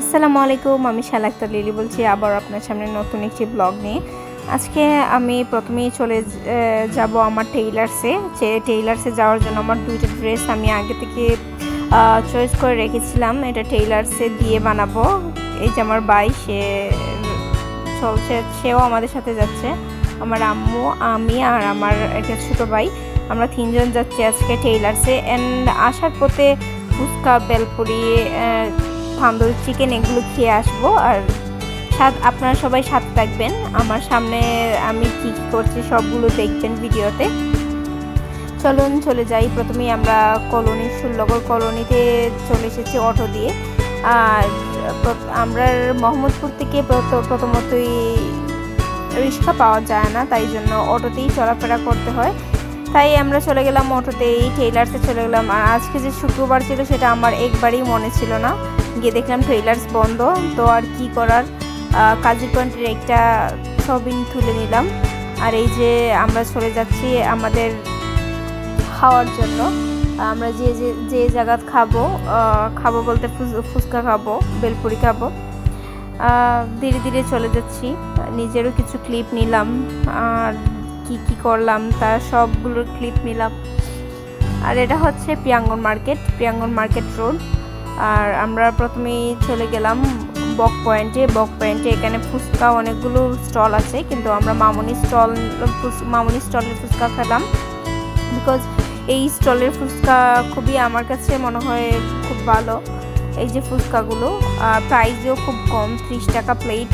আসসালামু আলাইকুম, আমি শালাক্তা লিলি বলছি, আবার আপনার সামনে নতুন একটি ব্লগ নিয়ে। আজকে আমি প্রথমেই চলে যাব আমার টেইলার্সে যে টেইলার্সে যাওয়ার জন্য আমার দুইটা ড্রেস আমি আগে থেকে চয়েস করে রেখেছিলাম। এটা টেইলার্সে দিয়ে বানাবো। এই যে আমার বাই সে চলছে, সেও আমাদের সাথে যাচ্ছে। আমার আম্মু, আমি আর আমার একটা ছোটো ভাই। আমরা তিনজন যাচ্ছি আজকে টেইলার্সে অ্যান্ড আসার পথে ফুচকা, বেলপুরি তান্দুরি চিকেন এগুলো খেয়ে আসব। আর সাথ আপনারা সবাই সাথে থাকবেন। আমার সামনে আমি কী করছি সবগুলো দেখবেন ভিডিওতে। চলুন, চলে যাই। প্রথমেই আমরা কলোনি ষোলনগর কলোনিতে চলে এসেছি অটো দিয়ে। আর আমরা মোহাম্মদপুর থেকে প্রথমতই রিক্সা পাওয়া যায় না, তাই জন্য অটোতেই চলাফেরা করতে হয়। তাই আমরা চলে গেলাম অটোতেই টেইলার্সে চলে গেলাম। আর আজকে যে শুক্রবার ছিল, সেটা আমার একবারই মনে ছিল না। গিয়ে দেখলাম টেইলার্স বন্ধ, তো আর কি করার? কাজী পয়েন্টের একটা ছবি তুলে নিলাম। আর এই যে আমরা চলে যাচ্ছি আমাদের খাওয়ার জন্য। আমরা যে যে যে জায়গা খাব খাব বলতে ফুচকা খাব, বেলপুরি খাব। ধীরে ধীরে চলে যাচ্ছি। নিজেরও কিছু ক্লিপ নিলাম। আর কি কি করলাম তার সবগুলোর ক্লিপ নিলাম। আর এটা হচ্ছে Priyangan market Priyangan market road আর আমরা প্রথমেই চলে গেলাম বক পয়েন্টে। বক পয়েন্টে এখানে ফুচকা অনেকগুলো স্টল আছে, কিন্তু আমরা মামনি স্টল মামনি স্টলের ফুচকা খেলাম। বিকজ এই স্টলের ফুচকা খুবই আমার কাছে মনে হয় খুব ভালো, এই যে ফুচকাগুলো। প্রাইসও খুব কম, ত্রিশ টাকা plate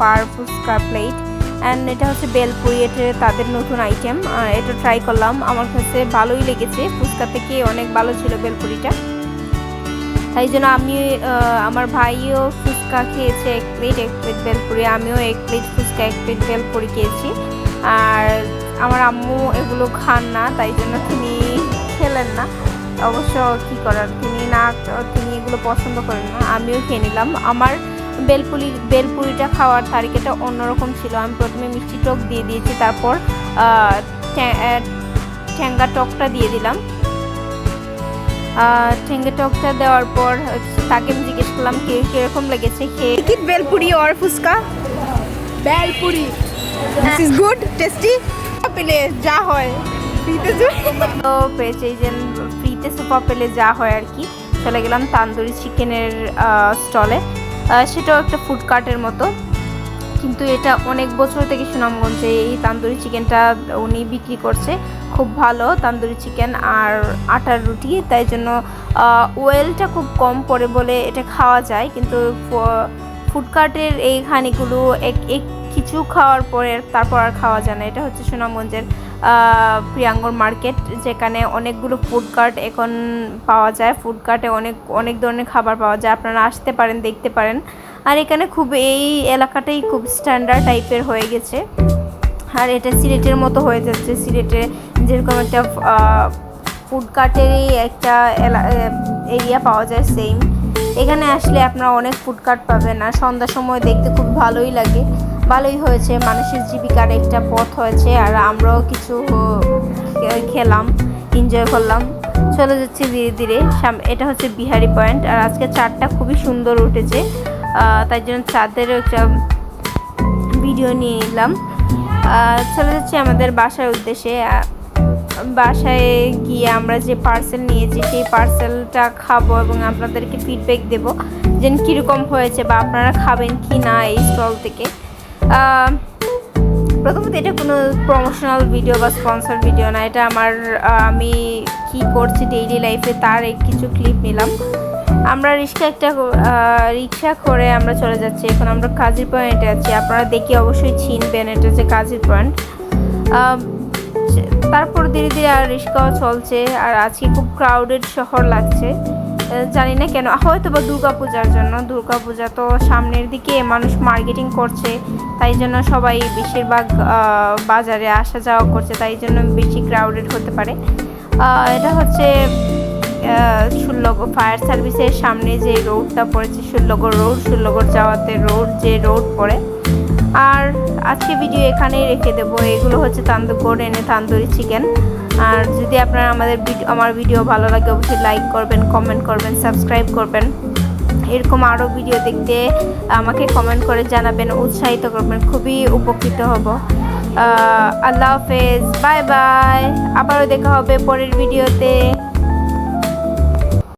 per fuchka plate. And এটা হচ্ছে বেলপুরি, এটা তাদের নতুন আইটেম। এটা ট্রাই করলাম, আমার কাছে ভালোই লেগেছে। ফুচকা থেকে অনেক ভালো ছিল বেলপুরিটা। তাই জন্য আমি আমার ভাইও ফুচকা খেয়েছে এক প্লেট এক প্লেট বেলপুরি আমিও এক প্লেট ফুচকা, এক প্লেট বেলপুরি খেয়েছি। আর আমার আম্মু এগুলো খান না, তাই জন্য তিনি খেলেন না। অবশ্য কী করার, তিনি না, তিনি এগুলো পছন্দ করেন না। আমিও খেয়ে নিলাম। আমার বেলপুরি বেলপুরিটা খাওয়ার তারিখটা অন্যরকম ছিল। আমি প্রথমে মিষ্টি টক দিয়ে দিয়েছি, তারপর ঠ্যাঙ্গা টকটা দিয়ে দিলাম। ঠেঙ্গে টকটা দেওয়ার পর তাকে আমি জিজ্ঞেস করলাম কে কীরকম লেগেছে খেয়ে? কি bhelpuri or fuchka bhelpuri this is good tasty পেলে যা হয় ফ্রিতে তো পেয়েছে এই যে ফ্রিতে সুপা পেলে যা হয় আর কি। চলে গেলাম তান্দুরি চিকেনের স্টলে সেটাও একটা ফুড কার্টের মতো। কিন্তু এটা অনেক বছর থেকে সুনামগঞ্জে এই তান্দুরি চিকেনটা উনি বিক্রি করছে। খুব ভালো তান্দুরি চিকেন আর আটার রুটি, তাই জন্য ওয়েলটা খুব কম পড়ে বলে এটা খাওয়া যায়। কিন্তু ফুডকার্টের এই খানিগুলো এক এক, কিছু খাওয়ার পরে তারপর আর খাওয়া যায় না। এটা হচ্ছে সুনামগঞ্জের প্রিয়াঙ্গর মার্কেট, যেখানে অনেকগুলো ফুড কার্ট এখন পাওয়া যায়। ফুড কার্টে অনেক অনেক ধরনের খাবার পাওয়া যায়। আপনারা আসতে পারেন, দেখতে পারেন। আর এখানে খুব, এই এলাকাটাই খুব স্ট্যান্ডার্ড টাইপের হয়ে গেছে। আর এটা সিলেটের মতো হয়ে যাচ্ছে। সিলেটে যেরকম একটা ফুড কার্টেরই একটা এরিয়া পাওয়া যায় সেম এখানে আসলে আপনারা অনেক ফুড কার্ট পাবেন। আর সন্ধ্যার সময় দেখতে খুব ভালোই লাগে। ভালোই হয়েছে, মানুষের জীবিকার একটা পথ হয়েছে, আর আমরাও কিছু খেলাম এনজয় করলাম। চলে যাচ্ছি ধীরে ধীরে এটা হচ্ছে বিহারি পয়েন্ট, আর আজকে চারটা খুবই সুন্দর উঠেছে তাই জন্য চাঁদেরও একটা ভিডিও নিয়ে নিলাম। চলে যাচ্ছি আমাদের বাসার উদ্দেশ্যে বাসায় গিয়ে আমরা যে পার্সেল নিয়েছি, সেই পার্সেলটা খাব এবং আপনাদেরকে ফিডব্যাক দেবো যে কীরকম হয়েছে বা আপনারা খাবেন কি না এই স্টল থেকে। প্রথমত এটা কোনো প্রমোশনাল ভিডিও বা স্পন্সর ভিডিও না, এটা আমার আমি কি করছি ডেইলি লাইফে তার কিছু ক্লিপ নিলাম। আমরা রিক্সা একটা রিক্সা করে আমরা চলে যাচ্ছি। এখন আমরা কাজের পয়েন্টে আছি। আপনারা দেখি অবশ্যই চিনবেন এটা যে কাজের পয়েন্ট তারপর ধীরে ধীরে আর রিক্সাও চলছে, আর আজকে খুব ক্রাউডেড শহর লাগছে। জানি না কেন। হয়তো বা দুর্গা পূজার জন্য। দুর্গা পূজা তো সামনের দিকে মানুষ মার্কেটিং করছে, তাই জন্য সবাই বেশিরভাগ বাজারে আসা যাওয়া করছে, তাই জন্য বেশি ক্রাউডেড হতে পারে। এটা হচ্ছে ষোলগড় ফায়ার সার্ভিসের সামনে যে রোডটা পড়েছে ষোলগড় রোড ষোলগড় যাওয়াতে রোড যে রোড পড়ে। আর আজকে ভিডিও এখানেই রেখে দেবো। এগুলো হচ্ছে তান্দুর এনে তান্দুরি চিকেন আর যদি আপনারা আমাদের আমার ভিডিও ভালো লাগে, অবশ্যই লাইক করবেন কমেন্ট করবেন সাবস্ক্রাইব করবেন। এরকম আরও ভিডিও দেখতে আমাকে কমেন্ট করে জানাবেন, উৎসাহিত করবেন, খুবই উপকৃত হব। আল্লাহ হাফেজ বাই বাই আবারও দেখা হবে পরের ভিডিওতে